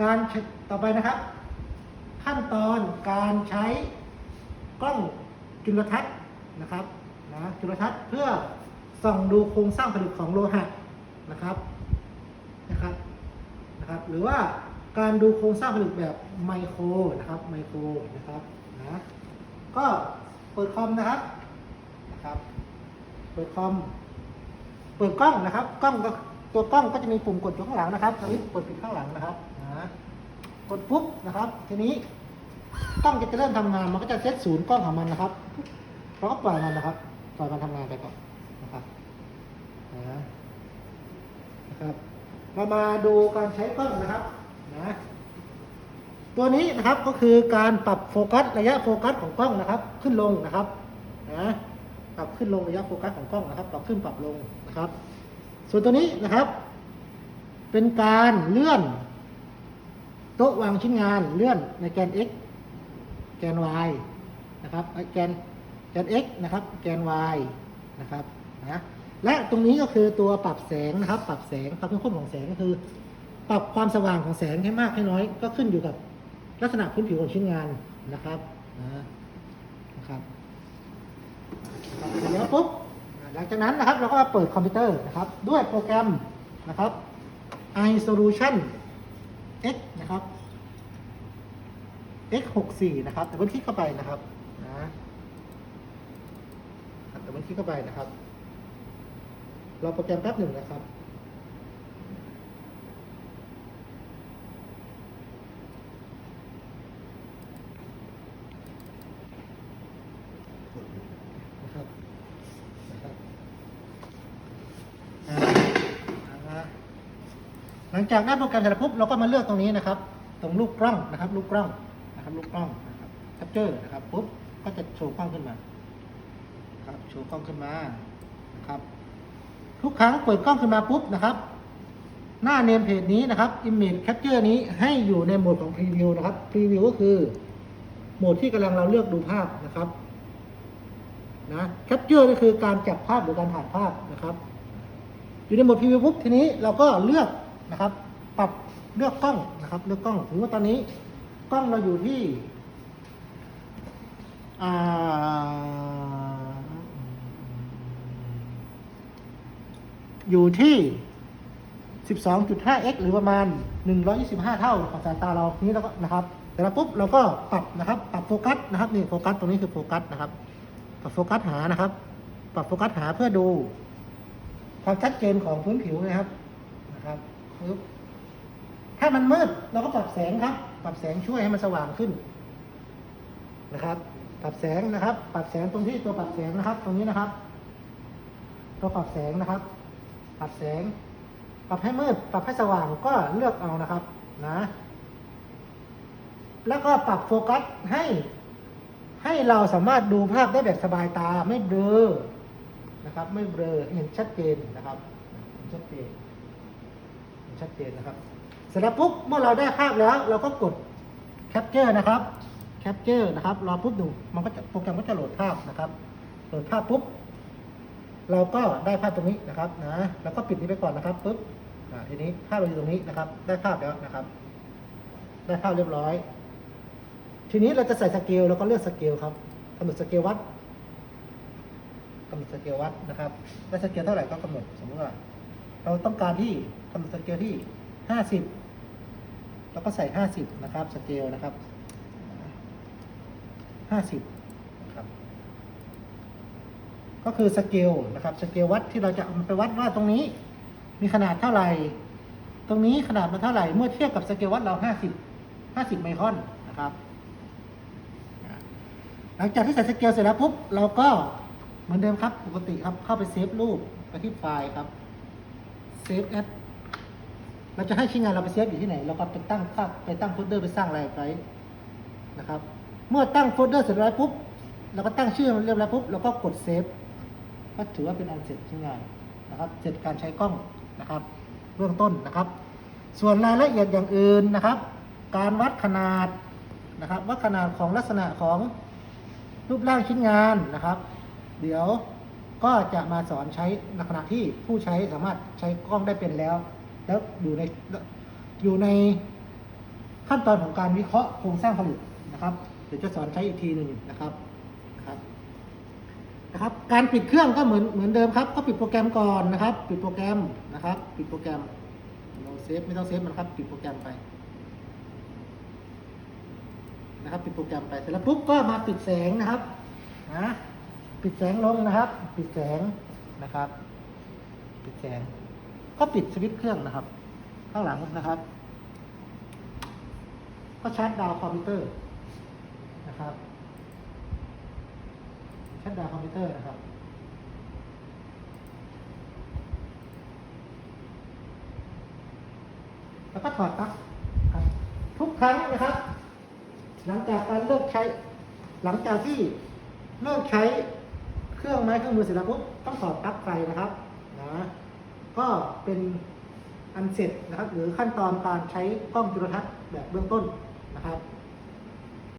การต่อไปนะครับ ขั้นตอนการใช้กล้องจุลทรรศน์นะครับนะจุลทรรศน์เพื่อส่องดูโครงสร้างผลึกของโลหะนะครับนะครับนะครับ หรือว่าการดูโครงสร้างผลึกแบบไมโครนะครับไมโครนะครับนะก็เปิดคอมนะครับนะครับ เปิดคอมเปิดกล้องนะครับ กล้องก็ตัวกล้องก็จะมีปุ่มกดอยู่ข้างหลังนะครับสวิตช์กดอยู่ข้างหลังนะครับ กดปุ๊บนะครับ ทีนี้กล้องจะเริ่มทำงานมันก็จะเซตศูนย์กล้องของมันนะครับเราก็ปล่อยมันนะครับปล่อยมันทำงานไปก่อนนะครับนะนะครับ เรามาดูการใช้กล้องนะครับนะตัวนี้นะครับก็คือการปรับโฟกัสระยะโฟกัสของกล้องนะครับ ขึ้นลงนะครับนะปรับขึ้นลงระยะโฟกัสของกล้องนะครับ ปรับขึ้นปรับลงนะครับ ส่วนตัวนี้นะครับ เป็นการเลื่อน โต๊ะวางชิ้นงานเลื่อนในแกน x แกน y นะครับแกนแกน x นะครับ แกน y นะครับนะและตรงนี้ก็คือตัวปรับแสงนะครับ ปรับแสงความเข้มข้นของแสงก็คือ ปรับความสว่างของแสงให้มากให้น้อย ก็ขึ้นอยู่กับลักษณะพื้นผิวของชิ้นงานนะครับนะครับเสร็จแล้วปุ๊บหลังจากนั้นนะครับเราก็มาเปิดคอมพิวเตอร์นะครับ ด้วยโปรแกรมนะครับ iSolution X นะครับ X 6 4นะครับแต่เมื่อคลิกเข้าไปนะครับนะแต่เมื่อคลิกเข้าไปนะครับ เราโปรแกรมแป๊บหนึ่งนะครับนะครับอ่าอ่า หลังจากได้โปรแกรมเสร็จปุ๊บเราก็มาเลือกตรงนี้นะครับ ตรงรูปกล้องนะครับรูปกล้องนะครับรูปกล้องนะครับแคปเจอร์นะครับปุ๊บก็จะโชว์กล้องขึ้นมาครับโชว์กล้องขึ้นมานะครับ ทุกครั้งเปิดกล้องขึ้นมาปุ๊บนะครับ หน้าเนมเพจนี้นะครับ Image Capture นี้ให้อยู่ในโหมดของ Preview นะครับ Preview ก็คือโหมดที่กำลังเราเลือกดูภาพนะครับนะแคปเจอร์ก็คือการจับภาพหรือการถ่ายภาพนะครับ อยู่ในโหมดพรีวิวปุ๊บทีนี้เราก็เลือก นะครับ ปรับเลือกกล้องนะครับ เลือกกล้องถึงว่าตอนนี้กล้องเราอยู่ที่ออยู่ที่ 12.5x หรือประมาณ 125 เท่าของสายตาเรานี้แล้วก็นะครับแต่แล้วปุ๊บเราก็ปรับนะครับ ปรับโฟกัสนะครับนี่โฟกัสตรงนี้คือโฟกัสนะครับ ปรับโฟกัสหานะครับ ปรับโฟกัสหาเพื่อดู ความชัดเจนของพื้นผิวนะครับนะครับ ถ้ามันมืดเราก็ปรับแสงครับ ปรับแสงช่วยให้มันสว่างขึ้นนะครับ ปรับแสงนะครับ ปรับแสงตรงที่ตัวปรับแสงนะครับ ตรงนี้นะครับ ตัวปรับแสงนะครับ ปรับแสง ปรับให้มืด ปรับให้สว่างก็เลือกเอานะครับ นะ แล้วก็ปรับโฟกัสให้ ให้เราสามารถดูภาพได้แบบสบายตาไม่เบลอนะครับ ไม่เบลอเห็นชัดเจนนะครับเห็นชัดเจนเห็น ชัดเจนนะครับ เสร็จแล้วปุ๊บเมื่อเราได้ภาพแล้ว เราก็กดแคปเจอร์นะครับแคปเจอร์นะครับรอปุ๊บดูมันก็จะโปรแกรมก็จะโหลดภาพนะครับโหลดภาพปุ๊บเราก็ได้ภาพตรงนี้นะครับนะแล้วก็ปิดนี้ไปก่อนนะครับปุ๊บทีนี้ภาพเราอยู่ตรงนี้นะครับ ได้ภาพแล้วนะครับ ได้ภาพเรียบร้อย ทีนี้เราจะใส่สเกลเราก็เลือกสเกลครับกำหนดสเกลวัดกำหนดสเกลวัดนะครับได้สเกลเท่าไหร่ก็กำหนดสมมติว่า เราต้องการที่กำหนดสเกลที่ห้าสิบเราก็ใส่ห้าสิบนะครับ สเกลนะครับห้าสิบนะครับ ก็คือสเกลนะครับ สเกลวัดที่เราจะเอาไปวัดว่าตรงนี้มีขนาดเท่าไหร่ ตรงนี้ขนาดมันเท่าไหร่ เมื่อเทียบกับสเกลวัดเราห้าสิบห้าสิบไมครอนนะครับ หลังจากที่ใส่สเกลเสร็จแล้วปุ๊บ เราก็เหมือนเดิมครับ ปกติครับ เข้าไปเซฟรูปไปที่ไฟล์ครับ เซฟแอดเราจะให้ชิ้นงานเราไปเซฟอยู่ที่ไหนเราก็ไปตั้งค่าไปตั้งโฟลเดอร์ไปสร้างอะไรไว้นะครับ เมื่อตั้งโฟลเดอร์เสร็จแล้วปุ๊บเราก็ตั้งชื่อมันเรียบร้อยปุ๊บเราก็กดเซฟก็ถือว่าเป็นอันเสร็จชิ้นงานนะครับ เสร็จการใช้กล้องนะครับ เบื้องต้นนะครับ ส่วนรายละเอียดอย่างอื่นนะครับ การวัดขนาดนะครับวัดขนาดของลักษณะของรูปร่างชิ้นงานนะครับ เดี๋ยว ก็จะมาสอนใช้ในขณะที่ผู้ใช้สามารถใช้กล้องได้เป็นแล้ว แล้วอยู่ในอยู่ในขั้นตอนของการวิเคราะห์โครงสร้างผลิตนะครับ เดี๋ยวจะสอนใช้อีกทีหนึ่งนะครับครับนะครับ การปิดเครื่องก็เหมือนเหมือนเดิมครับ ก็ปิดโปรแกรมก่อนนะครับ ปิดโปรแกรมนะครับ ปิดโปรแกรมเราเซฟไม่ต้องเซฟมันครับ ปิดโปรแกรมไปนะครับปิดโปรแกรมไปเสร็จแล้วปุ๊บก็มาปิดแสงนะครับนะ ปิดแสงลงนะครับ ปิดแสงนะครับ ปิดแสง ก็ปิดสวิตช์เครื่องนะครับ ข้างหลังนะครับ ก็ชาร์จดาวคอมพิวเตอร์นะครับชาร์จดาวคอมพิวเตอร์นะครับแล้วก็ถอดปลั๊กทุกครั้งนะครับ หลังจากการเลิกใช้ หลังจากที่เลิกใช้ รื่องไม้เครื่องมือเสร็จแล้วปุ๊บต้องถอดปลั๊กไฟนะครับนะก็เป็นอันเสร็จนะครับ หรือขั้นตอนการใช้กล้องจุลทรรศน์แบบเบื้องต้นนะครับ